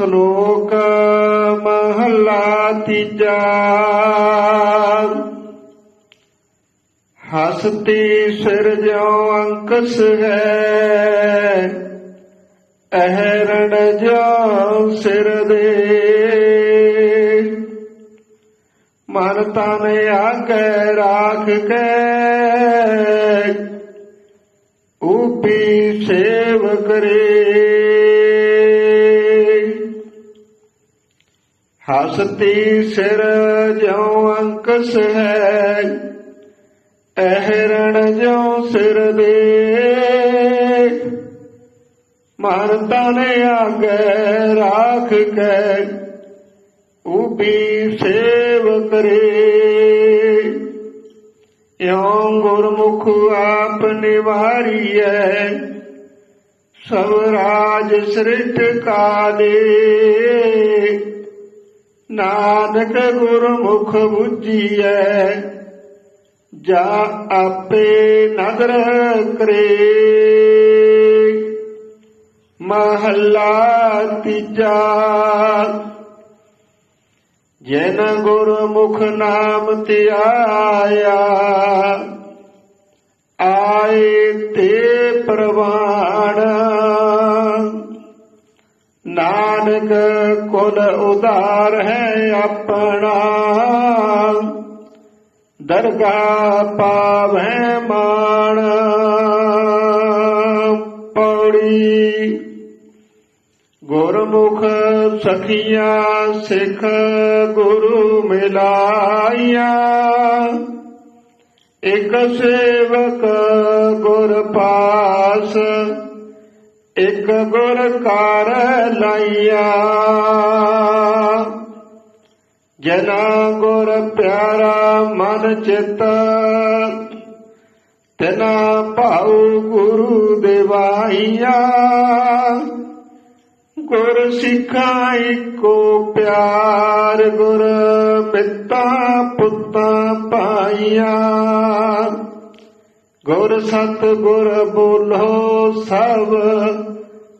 ਸ਼ਲੋਕ ਮਹਲਾ ਤੀਜਾ। ਹਸਤੀ ਸਿਰ ਜਿਉ ਅੰਕਸ ਹੈ, ਅਹਰਣ ਜਿਉ ਸਿਰ ਦੇ। ਮਨ ਤਨ ਆਗੈ ਰਾਖ ਕੇ ਉਪੀ ਸੇਵ ਕਰੇ। ਹਸਤੀ ਸਿਰ ਜਿਉ ਅੰਕਸ ਹੈ ਅਹਰਣ ਜਿਉ ਸਿਰ ਦੇ। ਮਨ ਤਨ ਆਗੈ ਰਾਖ ਕੈ ਉਪੀ ਸੇਵ ਕਰੇ ਇਉ ਗੁਰਮੁਖ ਆਪ ਨਿਵਾਰੀਐ ਸਭ ਰਾਜ ਸ੍ਰਿਸ਼ਟ ਕਾਲੇ ਨਾਨਕ ਗੁਰਮੁਖ ਬੁੱਝੀਐ ਜਾ ਆਪੇ ਨਦਰ ਕਰੇ। ਮਹੱਲਾ ਤੀਜਾ ਜਨ ਗੁਰਮੁਖ ਨਾਮ ਧਿਆਇਆ ਨਾਨਕ ਕੁਲ ਉਦਾਰ ਹੈ ਆਪਣਾ। ਦਰਗਾ ਪਾਵੈ ਮਾਣ। ਪੌੜੀ ਗੁਰਮੁਖ ਸਖੀਆਂ ਸਿੱਖ ਗੁਰੂ ਮਿਲਾਈਆਂ ਇਕ ਸੇਵਕ ਗੁਰ ਪਾਸ ਇਕ ਗੁਰ ਕਰ ਲਾਈਆ। ਜਨਾ ਗੁਰ ਪਿਆਰਾ ਮਨ ਚਿਤ, ਤਨਾ ਭਾਉ ਗੁਰੂ ਦੇਵਾਈਆ। ਗੁਰ ਸਿੱਖਾ ਇੱਕੋ ਪਿਆਰ, ਗੁਰ ਪਿਤਾ ਪੁੱਤਾਂ ਪਾਈਆ ਗੁਰ ਸਤ ਗੁਰ ਬੋਲੋ ਸਭ